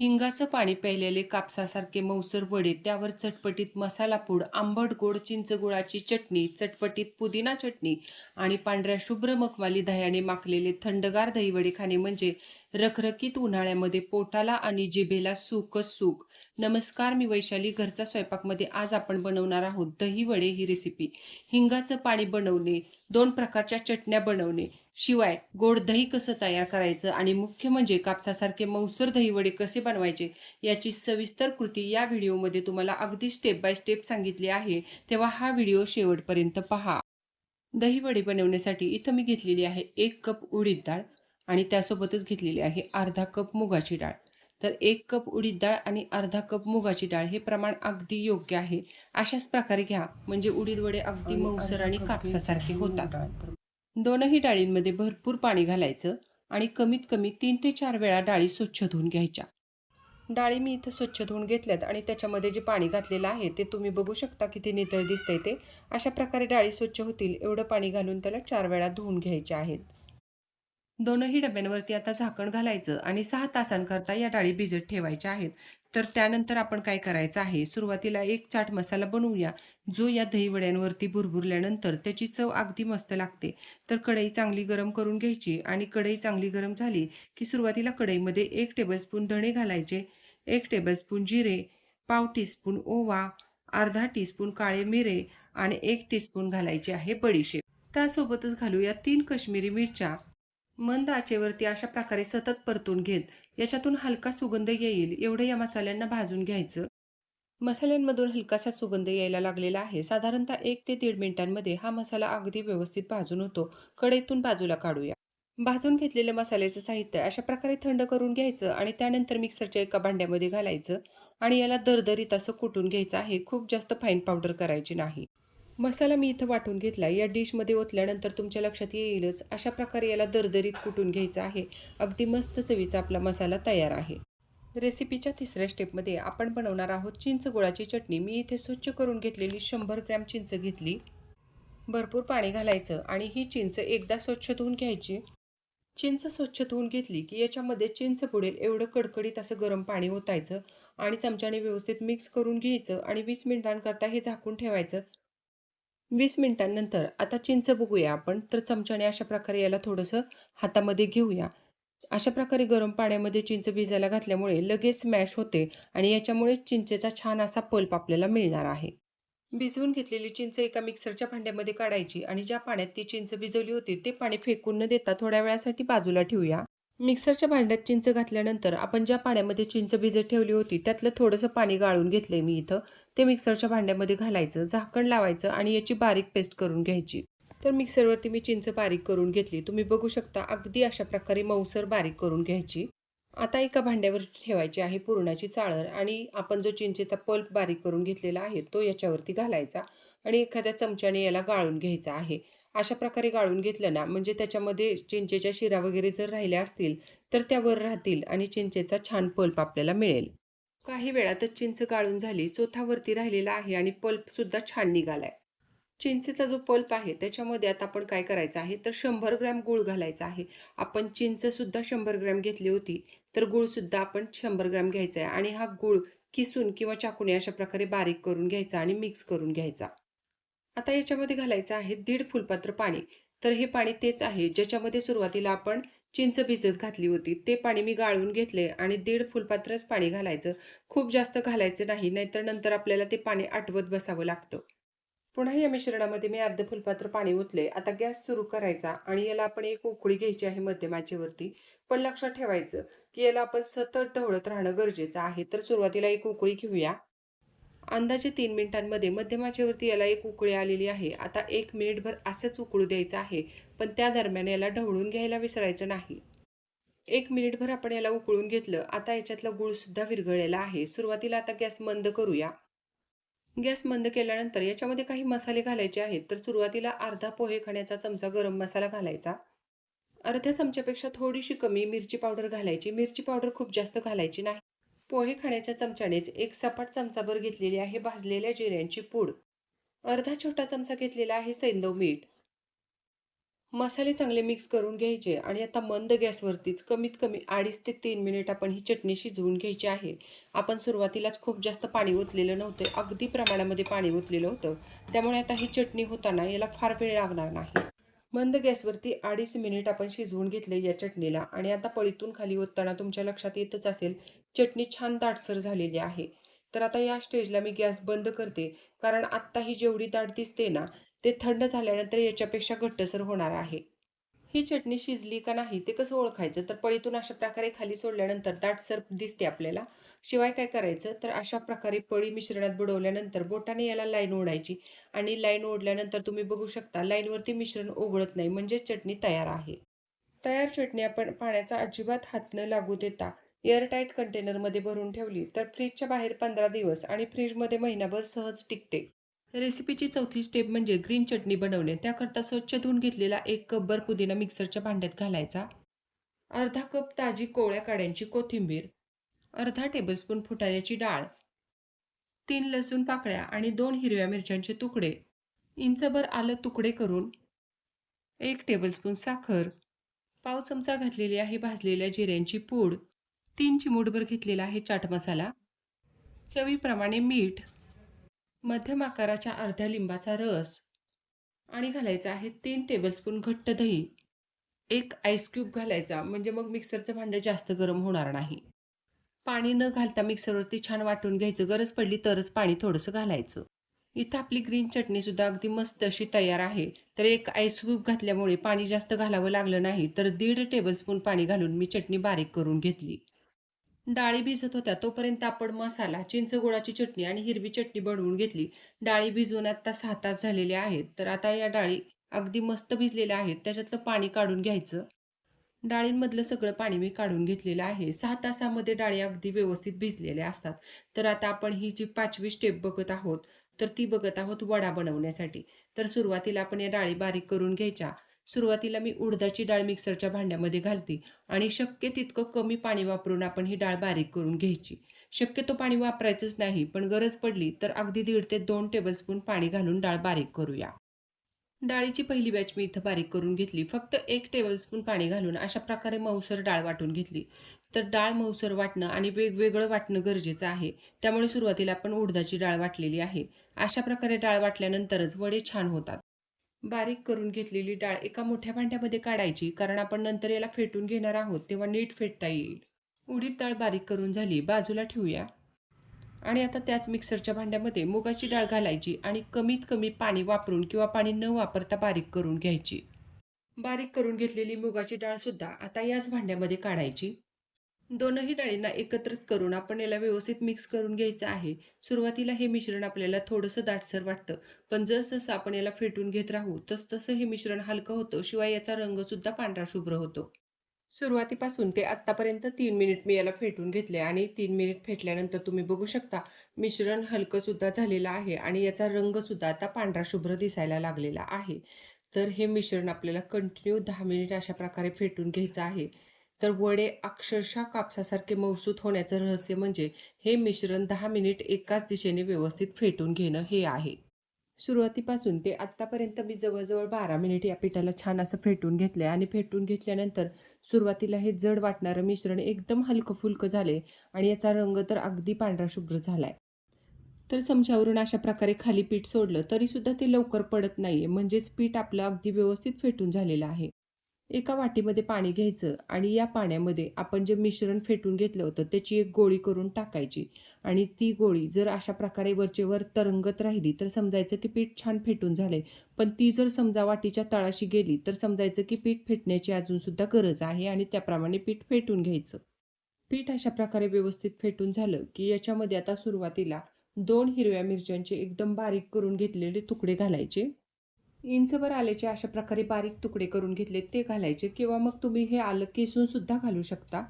हिंगाचं पाणी प्यायलेले कापसासारखे मऊसर वडे त्यावर चटपटीत मसाला पूड आंबट गोड चिंच गुळाची चटणी चटपटीत पुदिना चटणी आणि पांढऱ्या शुभ्र मखमाली दह्याने माखलेले थंडगार दहीवडे खाणे म्हणजे रखरखीत उन्हाळ्यामध्ये पोटाला आणि जिभेला सुखच सुख. नमस्कार मी वैशाली. घरचा स्वयंपाकमध्ये आज आपण बनवणार आहोत दही वडे ही रेसिपी हिंगाचं पाणी बनवणे दोन प्रकारच्या चटण्या बनवणे शिवाय गोड दही कसं तयार करायचं आणि मुख्य म्हणजे कापसासारखे मऊसर दही वडे कसे बनवायचे याची सविस्तर कृती या व्हिडिओमध्ये तुम्हाला अगदी स्टेप बाय स्टेप सांगितली आहे तेव्हा हा व्हिडिओ शेवटपर्यंत पहा. दही वडे बनवण्यासाठी इथं मी घेतलेली आहे एक कप उडीद डाळ आणि त्यासोबतच घेतलेली आहे अर्धा कप मुगाची डाळ. तर एक कप उडीद डाळ आणि अर्धा कप मुगाची डाळ हे प्रमाण अगदी योग्य आहे. अशाच प्रकारे घ्या म्हणजे उडीद वडे अगदी मऊसर आणि कापसासारखे होतात. दोनही डाळींमध्ये भरपूर पाणी घालायचं आणि कमीत कमी तीन ते चार वेळा डाळी स्वच्छ धुवून घ्यायच्या. डाळी मी इथं स्वच्छ धुवून घेतल्यात आणि त्याच्यामध्ये जे पाणी घातलेलं आहे ते तुम्ही बघू शकता किती नितळ दिसतंय ते. अशा प्रकारे डाळी स्वच्छ होतील एवढं पाणी घालून त्याला चार वेळा धुवून घ्यायचे आहेत. दोनही डब्यांवरती आता झाकण घालायचं आणि सहा तासांकरता या डाळी भिजत ठेवायच्या आहेत. तर त्यानंतर आपण काय करायचं आहे? सुरुवातीला एक चाट मसाला बनवूया. जो या दहीवड्यांवरती भुरभुरल्यानंतर त्याची चव अगदी मस्त लागते. तर कढई चांगली गरम करून घ्यायची आणि कढई चांगली गरम झाली की सुरुवातीला कढईमध्ये एक टेबलस्पून धणे घालायचे एक टेबलस्पून जिरे पाव टीस्पून ओवा अर्धा टीस्पून काळे मिरे आणि एक टीस्पून घालायचे आहे बडीशेप. त्यासोबतच घालूया तीन कश्मीरी मिरच्या. मंद आचेवरती अशा प्रकारे सतत परतून घेत याच्यातून हलका सुगंध येईल एवढं या मसाल्यांना भाजून घ्यायचं. मसाल्यांमधून हलकासा सुगंध यायला लागलेला आहे. साधारणतः एक ते दीड मिनिटांमध्ये हा मसाला अगदी व्यवस्थित भाजून होतो. कढईतून बाजूला काढूया. भाजून घेतलेलं मसाल्याचं साहित्य अशा प्रकारे थंड करून घ्यायचं आणि त्यानंतर मिक्सरच्या एका भांड्यामध्ये घालायचं आणि याला दरदरीत असं कुटून घ्यायचं आहे. खूप जास्त फाईन पावडर करायची नाही. मसाला मी इथं वाटून घेतला. या डिशमध्ये ओतल्यानंतर तुमच्या लक्षात येईलच अशा प्रकारे याला दरदरीत कुटून घ्यायचं आहे. अगदी मस्त चवीचा आपला मसाला तयार आहे. रेसिपीच्या तिसऱ्या स्टेपमध्ये आपण बनवणार आहोत चिंच गुळाची चटणी. मी इथे स्वच्छ करून घेतलेली शंभर ग्रॅम चिंच घेतली. भरपूर पाणी घालायचं आणि ही चिंच एकदा स्वच्छ धुवून घ्यायची. चिंच स्वच्छ धुवून घेतली की याच्यामध्ये चिंच बुडेल एवढं कडकडीत असं गरम पाणी ओतायचं आणि चमच्याने व्यवस्थित मिक्स करून घ्यायचं आणि वीस मिनिटांकरता हे झाकून ठेवायचं. वीस मिनिटांनंतर आता चिंच बघूया आपण तर चमच्याने अशा प्रकारे याला थोडंसं हातामध्ये घेऊया. अशा प्रकारे गरम पाण्यामध्ये चिंच भिजायला घातल्यामुळे लगेच मॅश होते आणि याच्यामुळे चिंचेचा छान असा पल्प आपल्याला मिळणार आहे. भिजवून घेतलेली चिंच एका मिक्सरच्या भांड्यामध्ये काढायची आणि ज्या पाण्यात ती चिंच भिजवली होती ते पाणी फेकून न देता थोड्या वेळासाठी बाजूला ठेवूया. मिक्सरच्या भांड्यात चिंच घातल्यानंतर आपण ज्या पाण्यामध्ये चिंच भिजत ठेवली होती त्यातलं थोडंसं पाणी गाळून घेतलं मी इथं. ते मिक्सरच्या भांड्यामध्ये घालायचं झाकण लावायचं आणि याची बारीक पेस्ट करून घ्यायची. तर मिक्सरवरती मी चिंच बारीक करून घेतली. तुम्ही बघू शकता अगदी अशा प्रकारे मऊसर बारीक करून घ्यायची. आता एका भांड्यावर ठेवायची आहे पुरणाची चाळण आणि आपण जो चिंचेचा पल्प बारीक करून घेतलेला आहे तो याच्यावरती घालायचा आणि एखाद्या चमच्याने याला गाळून घ्यायचा आहे. अशा प्रकारे गाळून घेतलं ना म्हणजे त्याच्यामध्ये चिंचेच्या शिरा वगैरे जर राहिल्या असतील तर त्यावर राहतील आणि चिंचेचा छान पल्प आपल्याला मिळेल. काही वेळातच चिंच गाळून झाली चोथावरती राहिलेला आहे आणि पल्पसुद्धा छान निघालाय. चिंचेचा जो पल्प आहे त्याच्यामध्ये आता आपण काय करायचं आहे तर शंभर ग्रॅम गूळ घालायचा आहे. आपण चिंचसुद्धा शंभर ग्रॅम घेतली होती तर गूळसुद्धा आपण शंभर ग्रॅम घ्यायचा आहे आणि हा गूळ किसून किंवा चाकूने अशा प्रकारे बारीक करून घ्यायचा आणि मिक्स करून घ्यायचा. आता याच्यामध्ये घालायचं आहे दीड फुलपात्र पाणी. तर हे पाणी तेच आहे ज्याच्यामध्ये सुरुवातीला आपण चिंच भिजत घातली होती. ते पाणी मी गाळून घेतले आणि दीड फुलपात्रच पाणी घालायचं. खूप जास्त घालायचं नाही नाहीतर नंतर आपल्याला ते पाणी आटवत बसावं लागतं. पुन्हा या मिश्रणामध्ये मी अर्ध फुलपात्र पाणी ओतले. आता गॅस सुरू करायचा आणि याला आपण एक उकळी घ्यायची आहे मध्यमाचेवरती. पण लक्षात ठेवायचं की याला आपण सतत ढवळत राहणं गरजेचं आहे. तर सुरुवातीला एक उकळी घेऊया. अंदाजे तीन मिनिटांमध्ये मध्यमाचेवरती याला एक उकळी आलेली आहे. आता एक मिनिटभर असंच उकळू द्यायचं आहे पण त्या दरम्यान याला ढवळून घ्यायला विसरायचं नाही. एक मिनिटभर आपण याला उकळून घेतलं आता याच्यातला गुळसुद्धा विरघळलेला आहे. सुरुवातीला आता गॅस मंद करूया. गॅस मंद केल्यानंतर याच्यामध्ये काही मसाले घालायचे आहेत तर सुरुवातीला अर्धा पोहे खाण्याचा चमचा गरम मसाला घालायचा. अर्ध्या चमच्यापेक्षा थोडीशी कमी मिरची पावडर घालायची. मिरची पावडर खूप जास्त घालायची नाही. पोहे खाण्याच्या चमच्यानेच एक सपाट चमचाभर घेतलेली आहे भाजलेल्या जिऱ्यांची पूड. अर्धा छोटा चमचा घेतलेला आहे सैंदव मीठ. मसाले चांगले मिक्स करून घ्यायचे आणि आता मंद गॅसवरतीच कमीत कमी अडीच ते तीन मिनिट आपण ही चटणी शिजवून घ्यायची आहे. आपण सुरुवातीलाच खूप जास्त पाणी ओतलेलं नव्हतं अगदी प्रमाणामध्ये पाणी ओतलेलं होतं. त्यामुळे आता ही चटणी होताना याला फार वेळ लागणार नाही. मंद गॅसवरती अडीच मिनिट आपण शिजवून घेतले या चटणीला आणि आता पळीतून खाली ओतताना तुमच्या लक्षात येतच असेल चटणी छान दाटसर झालेली आहे. तर आता या स्टेजला मी गॅस बंद करते. कारण आत्ता ही जेवढी दाट दिसते ना ते थंड झाल्यानंतर याच्यापेक्षा घट्टसर होणार आहे. ही चटणी शिजली का नाही ते कसं ओळखायचं? तर पळीतून अशा प्रकारे खाली सोडल्यानंतर दाटसर दिसते आपल्याला. शिवाय काय करायचं? तर अशा प्रकारे पळी मिश्रणात बुडवल्यानंतर बोटाने याला लाईन ओढायची. आणि लाईन ओढल्यानंतर तुम्ही बघू शकता लाईनवरती मिश्रण ओघळत नाही. म्हणजे चटणी तयार आहे. तयार चटणी आपण पाण्याचा अजिबात हात न लागू देता एअरटाईट कंटेनरमध्ये भरून ठेवली तर फ्रीजच्या बाहेर पंधरा दिवस आणि फ्रीजमध्ये महिनाभर सहज टिकते. रेसिपीची चौथी स्टेप म्हणजे ग्रीन चटणी बनवणे. त्याकरता स्वच्छ धुवून घेतलेला एक कपभर पुदिना मिक्सरच्या भांड्यात घालायचा. अर्धा कप ताजी कोवळ्या काड्यांची कोथिंबीर. अर्धा टेबलस्पून फुटाण्याची डाळ. तीन लसूण पाकळ्या आणि दोन हिरव्या मिरच्यांचे तुकडे. इंचभर आलं तुकडे करून. एक टेबलस्पून साखर. पाव चमचा घातलेली आहे भाजलेल्या जिऱ्यांची पूड. तीन चिमूटभर घेतलेला आहे चाट मसाला. चवीप्रमाणे मीठ मध्यम आकाराच्या अर्ध्या लिंबाचा रस आणि घालायचा आहे तीन टेबलस्पून घट्ट दही. एक आईस क्यूब घालायचा म्हणजे मग मिक्सरचं भांडं जास्त गरम होणार नाही. पाणी न घालता मिक्सरवरती छान वाटून घ्यायचं गरज पडली तरच पाणी थोडंसं घालायचं. इथं आपली ग्रीन चटणीसुद्धा अगदी मस्त अशी तयार आहे. तर एक आईस क्यूब घातल्यामुळे पाणी जास्त घालावं लागलं नाही तर दीड टेबलस्पून पाणी घालून मी चटणी बारीक करून घेतली. डाळी भिजत होत्या. तोपर्यंत आपण मसाला चिंच गोडाची चटणी आणि हिरवी चटणी बनवून घेतली. डाळी भिजवून आता सहा तास झालेले आहेत. तर आता या डाळी अगदी मस्त भिजलेल्या आहेत. त्याच्यातलं पाणी काढून घ्यायचं. डाळींमधलं सगळं पाणी मी काढून घेतलेलं आहे. सहा तासामध्ये डाळी अगदी व्यवस्थित भिजलेल्या असतात. तर आता आपण ही जी पाचवी स्टेप बघत आहोत तर ती बघत आहोत वडा बनवण्यासाठी. तर सुरुवातीला आपण या डाळी बारीक करून घ्यायच्या. सुरुवातीला मी उडदाची डाळ मिक्सरच्या भांड्यामध्ये घालते आणि शक्य तितकं कमी पाणी वापरून आपण ही डाळ बारीक करून घ्यायची. शक्यतो पाणी वापरायचंच नाही पण गरज पडली तर अगदी दीड ते दोन टेबलस्पून पाणी घालून डाळ बारीक करूया. डाळीची पहिली बॅच मी इथं बारीक करून घेतली. फक्त एक टेबलस्पून पाणी घालून अशा प्रकारे मऊसर डाळ वाटून घेतली. तर डाळ मऊसर वाटणं आणि वेगवेगळं वाटणं गरजेचं आहे. त्यामुळे सुरुवातीला आपण उडदाची डाळ वाटलेली आहे. अशा प्रकारे डाळ वाटल्यानंतरच वडे छान होतात. बारीक करून घेतलेली डाळ एका मोठ्या भांड्यामध्ये काढायची कारण आपण नंतर याला फेटून घेणार आहोत तेव्हा नीट फेटता येईल. उडीद डाळ बारीक करून झाली बाजूला ठेवूया. आणि आता त्याच मिक्सरच्या भांड्यामध्ये मुगाची डाळ घालायची आणि कमीत कमी पाणी वापरून किंवा पाणी न वापरता बारीक करून घ्यायची. बारीक करून घेतलेली मुगाची डाळसुद्धा आता याच भांड्यामध्ये काढायची. दोनही डाळींना एकत्रित करून आपण याला व्यवस्थित मिक्स करून घ्यायचं आहे. सुरुवातीला हे मिश्रण आपल्याला थोडंसं दाटसर वाटतं. पण जसजसं आपण याला फेटून घेत राहू तसतसं हे मिश्रण हलकं होतं. शिवाय याचा रंगसुद्धा पांढरा शुभ्र होतो. सुरुवातीपासून ते आत्तापर्यंत तीन मिनिट मी याला फेटून घेतले आणि तीन मिनिट फेटल्यानंतर तुम्ही बघू शकता मिश्रण हलकंसुद्धा झालेलं आहे आणि याचा रंगसुद्धा आता पांढरा शुभ्र दिसायला लागलेला आहे. तर हे मिश्रण आपल्याला कंटिन्यू दहा मिनिट अशा प्रकारे फेटून घ्यायचं आहे. तर वडे अक्षरशः कापसासारखे मौसूत होण्याचं रहस्य म्हणजे हे मिश्रण दहा मिनिट एकाच दिशेने व्यवस्थित फेटून घेणं हे आहे. सुरुवातीपासून ते आत्तापर्यंत मी जवळजवळ बारा मिनिट या पिठाला छान असं फेटून घेतलं आहे आणि फेटून घेतल्यानंतर सुरुवातीला हे जड वाटणारं मिश्रण एकदम हलकं फुलकं झाले आणि याचा रंग तर अगदी पांढरा शुभ्र झाला आहे तर चमच्यावरून अशा प्रकारे खाली पीठ सोडलं तरीसुद्धा ते लवकर पडत नाही आहे म्हणजेच पीठ आपलं अगदी व्यवस्थित फेटून झालेलं आहे. एका वाटीमध्ये पाणी घ्यायचं आणि या पाण्यामध्ये आपण जे मिश्रण फेटून घेतलं होतं त्याची एक गोळी करून टाकायची. आणि ती गोळी जर अशा प्रकारे वरचे वर तरंगत राहिली तर समजायचं की पीठ छान फेटून झाले पण ती जर समजा वाटीच्या तळाशी गेली तर समजायचं की पीठ फेटण्याची अजूनसुद्धा गरज आहे आणि त्याप्रमाणे पीठ फेटून घ्यायचं. पीठ अशा प्रकारे व्यवस्थित फेटून झालं की याच्यामध्ये आता सुरुवातीला दोन हिरव्या मिरच्यांचे एकदम बारीक करून घेतलेले तुकडे घालायचे. इंचभर आल्याचे अशा प्रकारे बारीक तुकडे करून घेतले ते घालायचे किंवा मग तुम्ही हे आलं किसून सुद्धा घालू शकता.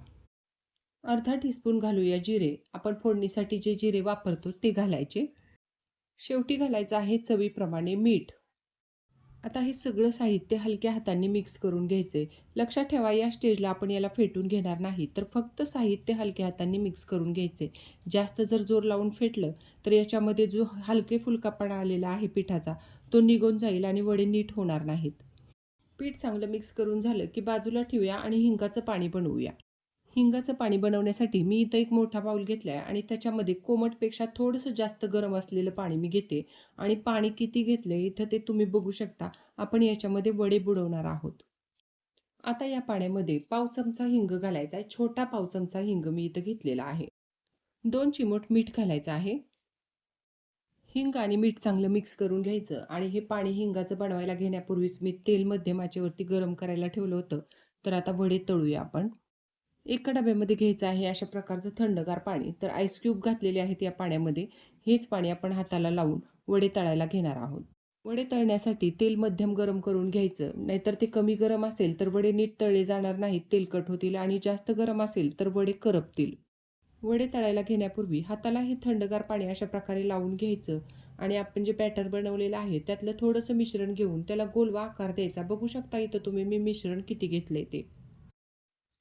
अर्धा टीस्पून घालूया जिरे. आपण फोडणीसाठी जे जिरे वापरतो ते घालायचे. शेवटी घालायचं आहे चवीप्रमाणे मीठ. आता हे सगळं साहित्य हलक्या हाताने मिक्स करून घ्यायचे. लक्षात ठेवा या स्टेजला आपण याला फेटून घेणार नाही तर फक्त साहित्य हलक्या हाताने मिक्स करून घ्यायचे. जास्त जर जोर लावून फेटलं तर याच्यामध्ये जो हलके फुलकापणा आलेला आहे पिठाचा तो निघून जाईल आणि वडे नीट होणार नाहीत. पीठ चांगलं मिक्स करून झालं की बाजूला ठेवूया आणि हिंगाचं पाणी बनवूया. हिंगाचं पाणी बनवण्यासाठी मी इथं एक मोठा बाऊल घेतला आहे आणि त्याच्यामध्ये कोमटपेक्षा थोडंसं जास्त गरम असलेलं पाणी मी घेते. आणि पाणी किती घेतलं इथं ते तुम्ही बघू शकता. आपण याच्यामध्ये वडे बुडवणार आहोत. आता या पाण्यामध्ये पाव चमचा हिंग घालायचा आहे. छोटा पाव चमचा हिंग मी इथं घेतलेला आहे. दोन चिमूट मीठ घालायचं आहे. हिंग आणि मीठ चांगलं मिक्स करून घ्यायचं आणि हे पाणी हिंगाचं बनवायला घेण्यापूर्वीच मी तेल मध्यम आचेवरती गरम करायला ठेवलं होतं. तर आता वडे तळूया आपण. एका डब्यामध्ये घ्यायचं आहे अशा प्रकारचं थंडगार पाणी. तर आईस क्यूब घातलेले आहेत या पाण्यामध्ये. हेच पाणी आपण हाताला लावून वडे तळायला घेणार आहोत. वडे तळण्यासाठी तेल मध्यम गरम करून घ्यायचं. नाहीतर ते कमी गरम असेल तर वडे नीट तळले जाणार नाहीत. तेलकट होतील आणि जास्त गरम असेल तर वडे करपतील. वडे तळायला घेण्यापूर्वी हाताला हे थंडगार पाणी अशा प्रकारे लावून घ्यायचं आणि आपण जे बॅटर बनवलेलं आहे त्यातलं थोडंसं मिश्रण घेऊन त्याला गोलवा आकार द्यायचा. बघू शकता इथं तुम्ही मी मिश्रण किती घेतलंय ते.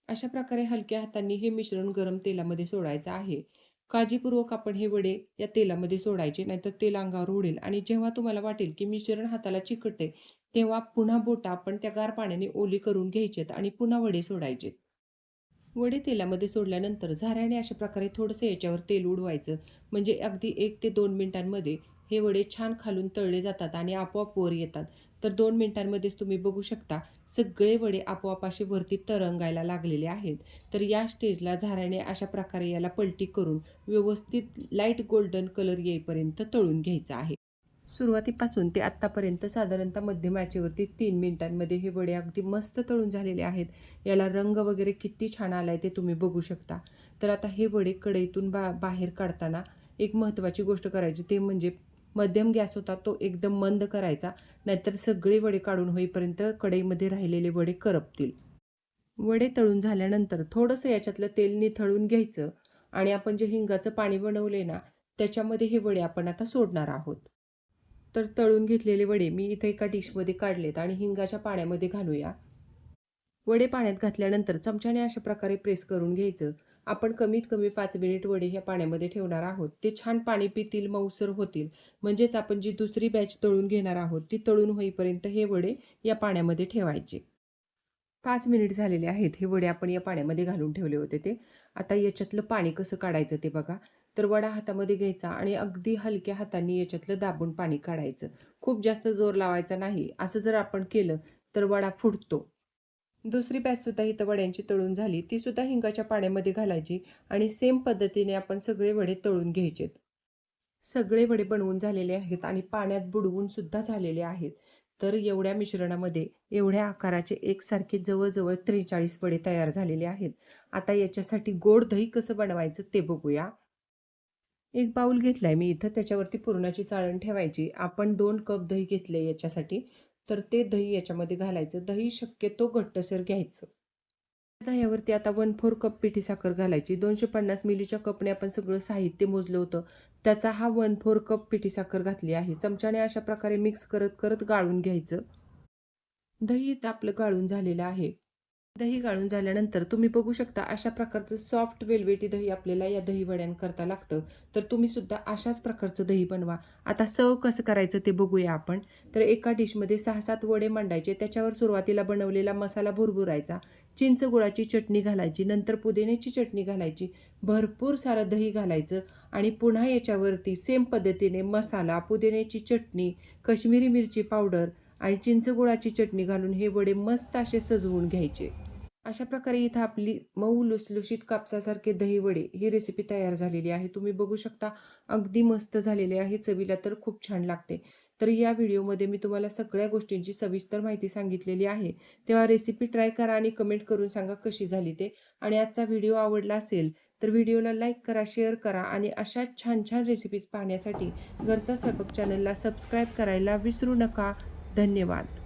अशा प्रकारे हलक्या हातांनी हे मिश्रण गरम तेलामध्ये सोडायचं आहे. काळजीपूर्वक आपण हे वडे या तेलामध्ये सोडायचे नाहीतर तेल अंगावर उडेल आणि जेव्हा तुम्हाला वाटेल की मिश्रण हाताला चिकटते तेव्हा पुन्हा बोटा आपण त्या गार पाण्याने ओली करून घ्यायचेत आणि पुन्हा वडे सोडायचेत. वडे तेलामध्ये सोडल्यानंतर झाऱ्याने अशा प्रकारे थोडंसं याच्यावर तेल उडवायचं. म्हणजे अगदी एक ते दोन मिनिटांमध्ये हे वडे छान खालून तळले जातात आणि आपोआप वर येतात. तर दोन मिनिटांमध्येच तुम्ही बघू शकता सगळे वडे आपोआप असे वरती तरंगायला लागलेले आहेत. तर या स्टेजला झाऱ्याने अशा प्रकारे याला पलटी करून व्यवस्थित लाइट गोल्डन कलर येईपर्यंत तळून घ्यायचा आहे. सुरुवातीपासून ते आत्तापर्यंत साधारणतः मध्यम आचेवरती तीन मिनिटांमध्ये हे वडे अगदी मस्त तळून झालेले आहेत. याला रंग वगैरे किती छान आला आहे ते तुम्ही बघू शकता. तर आता हे वडे कढईतून बा बाहेर काढताना एक महत्त्वाची गोष्ट करायची. ते म्हणजे मध्यम गॅस होता तो एकदम मंद करायचा. नाहीतर सगळे वडे काढून होईपर्यंत कढईमध्ये राहिलेले वडे करपतील. वडे तळून झाल्यानंतर थोडंसं याच्यातलं तेल निथळून घ्यायचं आणि आपण जे हिंगाचं पाणी बनवले ना त्याच्यामध्ये हे वडे आपण आता सोडणार आहोत. तर तळून घेतलेले वडे मी इथे एका डिशमध्ये काढलेत आणि हिंगाच्या पाण्यामध्ये घालूया. वडे पाण्यात घातल्यानंतर चमच्याने अशा प्रकारे प्रेस करून घ्यायचं. आपण कमीत कमी पाच मिनिट वडे ह्या पाण्यामध्ये ठेवणार आहोत. ते छान पाणी पितील मऊसर होतील. म्हणजेच आपण जी दुसरी बॅच तळून घेणार आहोत ती तळून होईपर्यंत हे वडे या पाण्यामध्ये ठेवायचे. पाच मिनिट झालेले आहेत. हे वडे आपण या पाण्यामध्ये घालून ठेवले होते ते. आता याच्यातलं पाणी कसं काढायचं ते बघा. तर वडा हातामध्ये घ्यायचा आणि अगदी हलक्या हाताने याच्यातलं दाबून पाणी काढायचं. खूप जास्त जोर लावायचा नाही. असं जर आपण केलं तर वडा फुटतो. दुसरी बॅचसुद्धा इथं वड्यांची तळून झाली. तीसुद्धा हिंगाच्या पाण्यामध्ये घालायची आणि सेम पद्धतीने आपण सगळे वडे तळून घ्यायचेत. सगळे वडे बनवून झालेले आहेत आणि पाण्यात बुडवून सुद्धा झालेले आहेत. तर एवढ्या मिश्रणामध्ये एवढ्या आकाराचे एकसारखे जवळजवळ त्रेचाळीस वडे तयार झालेले आहेत. आता याच्यासाठी गोड दही कसं बनवायचं ते बघूया. एक बाऊल आहे मी इथं त्याच्यावरती पुरणाची चाळण ठेवायची. आपण दोन कप दही घेतले याच्यासाठी तर ते दही याच्यामध्ये घालायचं. दही शक्यतो घट्टसर घ्यायचं. दह्यावरती आता वन फोर कप पिठी साखर घालायची. दोनशे पन्नास मिलीच्या कपने आपण सगळं साहित्य मोजलं होतं. त्याचा हा वन फोर कप पिठी साखर घातली आहे. चमच्याने अशा प्रकारे मिक्स करत करत गाळून घ्यायचं. दही इथं आपलं गाळून झालेलं आहे. दही गाळून झाल्यानंतर तुम्ही बघू शकता अशा प्रकारचं सॉफ्ट वेलवेटी दही आपल्याला या दही वड्यांकरता लागतं. तर तुम्ही सुद्धा अशाच प्रकारचं दही बनवा. आता सव कसं करायचं ते बघूया आपण. तर एका डिशमध्ये सहा सात वडे मांडायचे. त्याच्यावर सुरुवातीला बनवलेला मसाला भुरभुरायचा. चिंच गुळाची चटणी घालायची. नंतर पुदिन्याची चटणी घालायची. भरपूर सारं दही घालायचं. आणि पुन्हा याच्यावरती सेम पद्धतीने मसाला पुदिन्याची चटणी कश्मीरी मिरची पावडर आणि चिंच गुळाची चटणी घालून हे वडे मस्त असे सजवून घ्यायचे. अशा प्रकारे इथं आपली मऊ लुसलुशीत कापसासारखे दही वडे ही रेसिपी तयार झालेली आहे. तुम्ही बघू शकता अगदी मस्त झालेले आहे. चवीला तर खूप छान लागते. तर या व्हिडिओमध्ये मी तुम्हाला सगळ्या गोष्टींची सविस्तर माहिती सांगितलेली आहे. तेव्हा रेसिपी ट्राय करा आणि कमेंट करून सांगा कशी झाली ते. आणि आजचा व्हिडिओ आवडला असेल तर व्हिडिओला लाईक करा शेअर करा आणि अशा छान छान रेसिपीज पाहण्यासाठी घरचा स्वयंपाक चॅनलला सबस्क्राईब करायला विसरू नका. धन्यवाद.